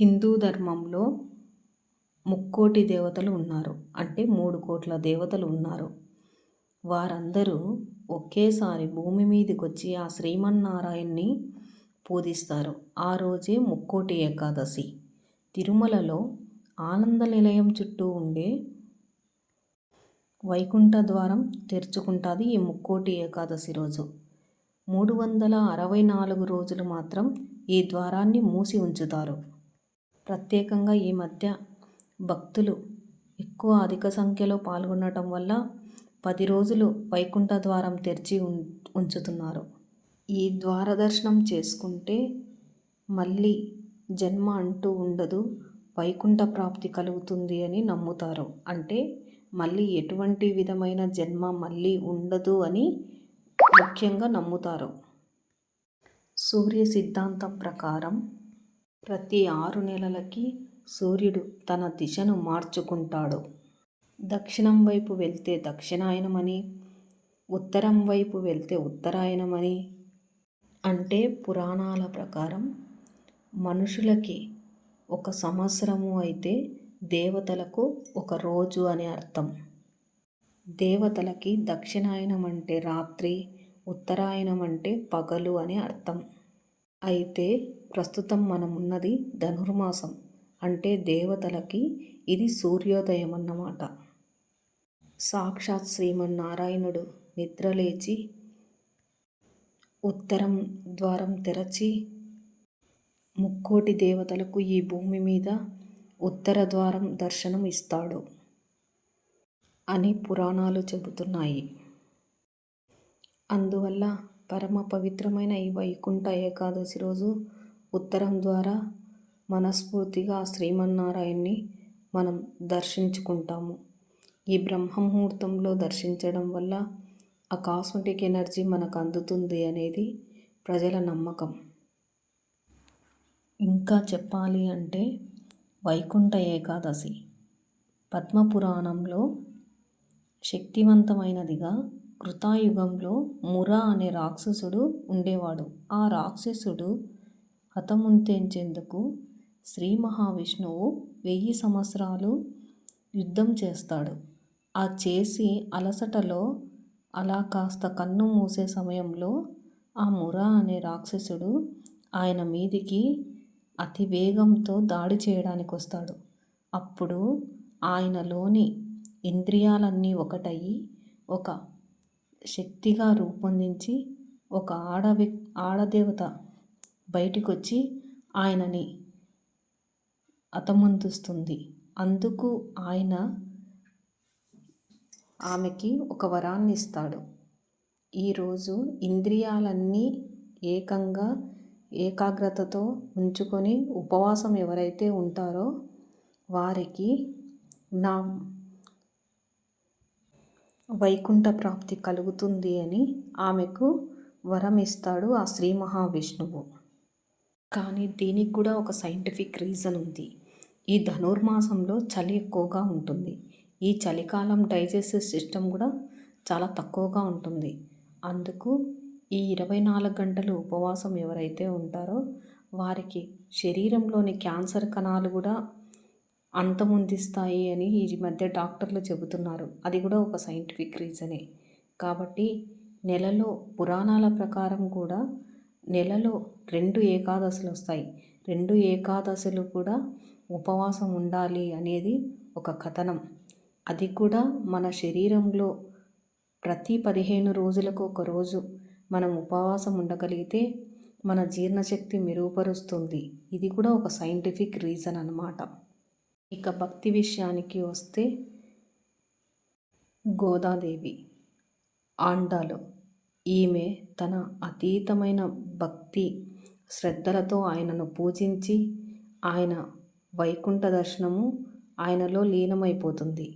హిందూ ధర్మంలో ముక్కోటి దేవతలు ఉన్నారు. అంటే మూడు కోట్ల దేవతలు ఉన్నారు. వారందరూ ఒకేసారి భూమి మీదకి వచ్చి ఆ శ్రీమన్నారాయణ్ణి పూజిస్తారు. ఆ రోజే ముక్కోటి ఏకాదశి. తిరుమలలో ఆనంద నిలయం చుట్టూ ఉండే వైకుంఠ ద్వారం తెరుచుకుంటుంది ఈ ముక్కోటి ఏకాదశి రోజు. మూడు వందల అరవై నాలుగు రోజులు మాత్రం ఈ ద్వారాన్ని మూసి ఉంచుతారు. ప్రత్యేకంగా ఈ మధ్య భక్తులు ఎక్కువ అధిక సంఖ్యలో పాల్గొనటం వల్ల పది రోజులు వైకుంఠ ద్వారం తెరిచి ఉంచుతున్నారు. ఈ ద్వార దర్శనం చేసుకుంటే మళ్ళీ జన్మ అంటూ ఉండదు వైకుంఠ ప్రాప్తి కలుగుతుంది అని నమ్ముతారు. అంటే మళ్ళీ ఎటువంటి విధమైన జన్మ మళ్ళీ ఉండదు అని ముఖ్యంగా నమ్ముతారు. సూర్య సిద్ధాంతం ప్రకారం ప్రతి ఆరు నెలలకి సూర్యుడు తన దిశను మార్చుకుంటాడు. దక్షిణం వైపు వెళ్తే దక్షిణాయనమని ఉత్తరం వైపు వెళ్తే ఉత్తరాయణమని అంటే పురాణాల ప్రకారం మనుషులకి ఒక సంవత్సరము అయితే దేవతలకు ఒక రోజు అని అర్థం. దేవతలకి దక్షిణాయనం అంటే రాత్రి ఉత్తరాయణం అంటే పగలు అని అర్థం. అయితే ప్రస్తుతం మనం ఉన్నది ధనుర్మాసం అంటే దేవతలకి ఇది సూర్యోదయం అన్నమాట సాక్షాత్ శ్రీమన్నారాయణుడు నిద్రలేచి ఉత్తరం ద్వారం తెరచి ముక్కోటి దేవతలకు ఈ భూమి మీద ఉత్తర ద్వారం దర్శనం ఇస్తాడు అని పురాణాలు చెబుతున్నాయి. అందువల్ల పరమ పవిత్రమైన ఈ వైకుంఠ ఏకాదశి రోజు ఉత్తరం ద్వారా మనస్ఫూర్తిగా శ్రీమన్నారాయణ్ణి మనం దర్శించుకుంటాము. ఈ బ్రహ్మముహూర్తంలో దర్శించడం వల్ల ఆ కాస్మెటిక్ ఎనర్జీ మనకు అందుతుంది అనేది ప్రజల నమ్మకం. ఇంకా చెప్పాలి అంటే వైకుంఠ ఏకాదశి. పద్మపురాణంలో శక్తివంతమైనదిగా కృతాయుగంలో మురా అనే రాక్షసుడు ఉండేవాడు. ఆ రాక్షసుడు హతముంతెంచేందుకు శ్రీ మహావిష్ణువు వెయ్యి సంవత్సరాలు యుద్ధం చేస్తాడు. ఆ చేసి అలసటలో అలా కాస్త కన్ను మూసే సమయంలో ఆ మురా అనే రాక్షసుడు ఆయన మీదికి అతి వేగంతో దాడి చేయడానికి వస్తాడు అప్పుడు ఆయనలోని ఇంద్రియాలన్నీ ఒకటయ్యి ఒక శక్తిగా రూపొందించి ఒక ఆడ ఆడదేవత బయటికి వచ్చి ఆయనని అతమందిస్తుంది. అందుకు ఆయన ఆమెకి ఒక వరాన్ని ఇస్తాడు ఈరోజు ఇంద్రియాలన్నీ ఏకంగా ఏకాగ్రతతో ఉంచుకొని ఉపవాసం ఎవరైతే ఉంటారో వారికి నా వైకుంఠ ప్రాప్తి కలుగుతుంది అని ఆమెకు వరం ఇస్తాడు ఆ శ్రీ మహావిష్ణువు. కానీ దీనికి కూడా ఒక సైంటిఫిక్ రీజన్ ఉంది. ఈ ధనుర్మాసంలో చలి ఎక్కువగా ఉంటుంది. ఈ చలికాలం డైజెస్టివ్ సిస్టమ్ కూడా చాలా తక్కువగా ఉంటుంది. అందుకు ఈ ఇరవై నాలుగు గంటలు ఉపవాసం ఎవరైతే ఉంటారో వారికి శరీరంలోని క్యాన్సర్ కణాలు కూడా అంతమొందిస్తాయి అని ఈ మధ్య డాక్టర్లు చెబుతున్నారు. అది కూడా ఒక సైంటిఫిక్ రీజనే. కాబట్టి నెలలో పురాణాల ప్రకారం కూడా నెలలో రెండు ఏకాదశులు వస్తాయి రెండు ఏకాదశులు కూడా ఉపవాసం ఉండాలి అనేది ఒక కథనం. అది కూడా మన శరీరంలో ప్రతి పదిహేను రోజులకు ఒక రోజు మనం ఉపవాసం ఉండగలిగితే మన జీర్ణశక్తి మెరుగుపరుస్తుంది. ఇది కూడా ఒక సైంటిఫిక్ రీజన్ అన్నమాట ఇక భక్తి విషయానికి వస్తే గోదాదేవి ఆండాలు. ఈమె తన అతీతమైన భక్తి శ్రద్ధలతో ఆయనను పూజించి ఆయన వైకుంఠ దర్శనము ఆయనలో లీనమైపోతుంది.